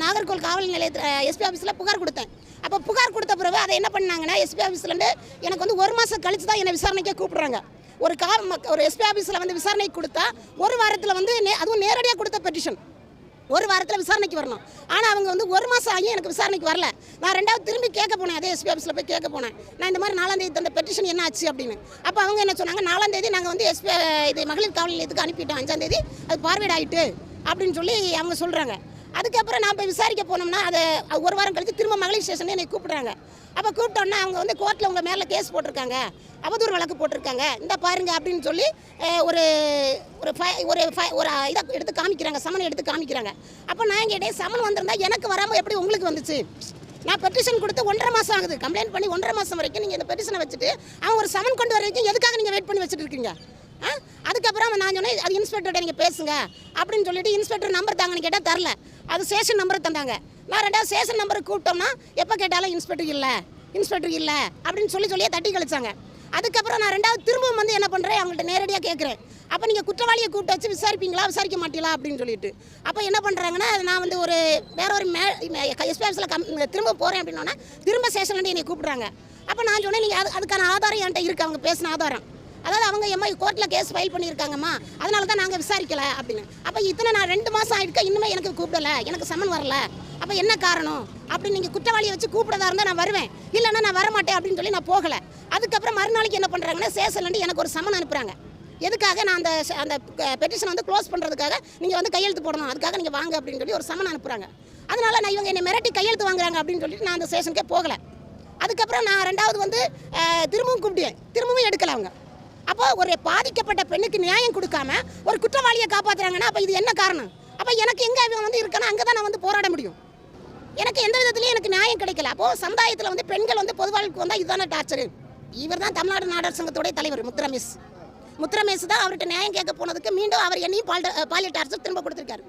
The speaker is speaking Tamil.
நாகர்கோவில் காவல் நிலையத்தில் எஸ்பி ஆஃபீஸில் புகார் கொடுத்தேன். அப்போ புகார் கொடுத்த பிறகு அதை என்ன பண்ணாங்கன்னா எஸ்பி ஆஃபீஸ்லேருந்து எனக்கு வந்து ஒரு மாதம் கழித்து தான் என்னை விசாரணைக்கே கூப்பிட்றாங்க. ஒரு கா ம- ஒரு எஸ்பி ஆஃபீஸில் வந்து விசாரணைக்கு கொடுத்தா ஒரு வாரத்தில் வந்து நே அதுவும் நேரடியாக கொடுத்த பெட்டிஷன் ஒரு வாரத்தில் விசாரணைக்கு வரணும். ஆனால் அவங்க வந்து ஒரு மாதம் ஆகி எனக்கு விசாரணைக்கு வரல. நான் ரெண்டாவது திரும்பி கேட்க போனேன் அதே எஸ்பி ஆஃபீஸில் போய் கேட்க போனேன். நான் இந்த மாதிரி நாலாந்தேதி தந்த பெட்டிஷன் என்ன ஆச்சு அப்படின்னு. அப்போ அவங்க என்ன சொன்னாங்க நாலாந்தேதி நாங்கள் வந்து எஸ்பி இது மகளிர் காவல் நிலையத்துக்கு அனுப்பிட்டோம். அஞ்சாந்தேதி அது பார்வையிடாயிட்டு அப்படின்னு சொல்லி அவங்க சொல்கிறாங்க அதுக்கப்புறம் நான் போய் விசாரிக்க போனோம்னா அதை ஒரு வாரம் கழித்து திரும்ப மகளிர் ஸ்டேஷன் என்னை கூப்பிட்றாங்க. அப்போ கூப்பிட்டோன்னா அவங்க வந்து கோர்ட்டில் உங்கள் மேலே கேஸ் போட்டிருக்காங்க. அவதூறு வழக்கு போட்டிருக்காங்க. இந்த பாருங்க அப்படின்னு சொல்லி ஒரு ஒரு ஃபை ஒரு ஃபை ஒரு இதை எடுத்து காமிக்கிறாங்க. சமன் எடுத்து காமிக்கிறாங்க. அப்போ நான் கேட்டேன் சமன் வந்திருந்தா எனக்கு வராமல் எப்படி உங்களுக்கு வந்துச்சு? நான் பெட்டிஷன் கொடுத்து ஒன்றரை மாதம் ஆகுது. கம்ப்ளைண்ட் பண்ணி ஒன்றரை மாதம் வரைக்கும் நீங்கள் இந்த பெட்டிஷனை வச்சுட்டு அவங்க ஒரு சமன் கொண்டு வர வரைக்கும் எதுக்காக நீங்கள் வெயிட் பண்ணி வச்சுட்டு இருக்கீங்க? அதுக்கப்புறம் நான் சொன்னேன் அது இன்ஸ்பெக்டர்கிட்ட நீங்கள் பேசுங்க. அப்படின்னு சொல்லிட்டு இன்ஸ்பெக்டர் நம்பர் தாங்கன்னு கேட்டால் தரல. அது ஸ்டேஷன் நம்பர் தந்தாங்க. நான் ரெண்டாவது ஸ்டேஷன் நம்பருக்கு கூப்பிட்டோம்னா எப்போ கேட்டாலும் இன்ஸ்பெக்டர் இல்லை இன்ஸ்பெக்டர் இல்லை அப்படின்னு சொல்லி சொல்லியே தட்டி கழிச்சாங்க. அதுக்கப்புறம் நான் ரெண்டாவது திரும்பவும் வந்து என்ன பண்ணுறேன் அவங்கள்ட்ட நேரடியாக கேட்குறேன் அப்போ நீங்கள் குற்றவாளியை கூப்பிட்டு வச்சு விசாரிப்பீங்களா விசாரிக்க மாட்டீங்களா அப்படின்னு சொல்லிட்டு. அப்போ என்ன பண்ணுறாங்கன்னா நான் வந்து ஒரு வேற ஒரு மே எஸ்பிஎஃப்ஸில் கம் திரும்ப போகிறேன் அப்படின்னோன்னா திரும்ப ஸ்டேஷன்லேருந்து என்னை கூப்பிட்றாங்க. அப்போ நான் சொன்னேன் நீங்கள் அது அதுக்கான ஆதாரம் என்கிட்ட இருக்குது அவங்க பேசின ஆதாரம். அதாவது அவங்க எம்மா கோர்ட்டில் கேஸ் ஃபைல் பண்ணியிருக்காங்கம்மா. அதனால தான் நாங்கள் விசாரிக்கல அப்படின்னு. அப்போ இத்தனை நான் ரெண்டு மாதம் ஆயிடுக்க இன்னுமே எனக்கு கூப்பிடலை எனக்கு சம்மன் வரல. அப்போ என்ன காரணம்? அப்படி நீங்கள் குற்றவாளியை வச்சு கூப்பிடதா இருந்தால் நான் வருவேன். இல்லைன்னா நான் வரமாட்டேன் அப்படின்னு சொல்லி நான் போகலை. அதுக்கப்புறம் மறுநாளைக்கு என்ன பண்ணுறாங்கன்னா சேசன்லேருந்து எனக்கு ஒரு சம்மன் அனுப்புகிறாங்க எதுக்காக நான் அந்த அந்த பெட்டிஷன் வந்து க்ளோஸ் பண்ணுறதுக்காக நீங்கள் வந்து கையெழுத்து போடணும். அதுக்காக நீங்கள் வாங்க அப்படின்னு சொல்லி ஒரு சம்மன் அனுப்புகிறாங்க அதனால நான் இவங்க என்னை மிரட்டி கையெழுத்து வாங்குறாங்க அப்படின்னு சொல்லிட்டு நான் அந்த ஸ்டேஷனுக்கே போகலை. அதுக்கப்புறம் நான் ரெண்டாவது வந்து திரும்பவும் கூப்பிட்டேன். திரும்பவும் எடுக்கலை அவங்க. அப்போ ஒரு பாதிக்கப்பட்ட பெண்ணுக்கு நியாயம் கொடுக்காம ஒரு குற்றவாளியை காப்பாத்துறாங்கன்னா அப்போ இது என்ன காரணம்? அப்போ எனக்கு எங்கே இவன் வந்து இருக்கானோ அங்கே தான் நான் வந்து போராட முடியும். எனக்கு எந்த விதத்துலையும் எனக்கு நியாயம் கிடைக்கல. அப்போ சமுதாயத்தில் வந்து பெண்கள் வந்து பொது வந்தால் இதுதானே டார்ச்சரு இவர் தான் தமிழ்நாடு நாடர் சங்கத்துடைய தலைவர் முத்துரமேஷ் முத்துரமேஷ் தான் அவர்கிட்ட நியாயம் கேட்க போனதுக்கு மீண்டும் அவர் என்னையும் பால் பாலியல் டார்ச்சர் திரும்ப கொடுத்துருக்காரு.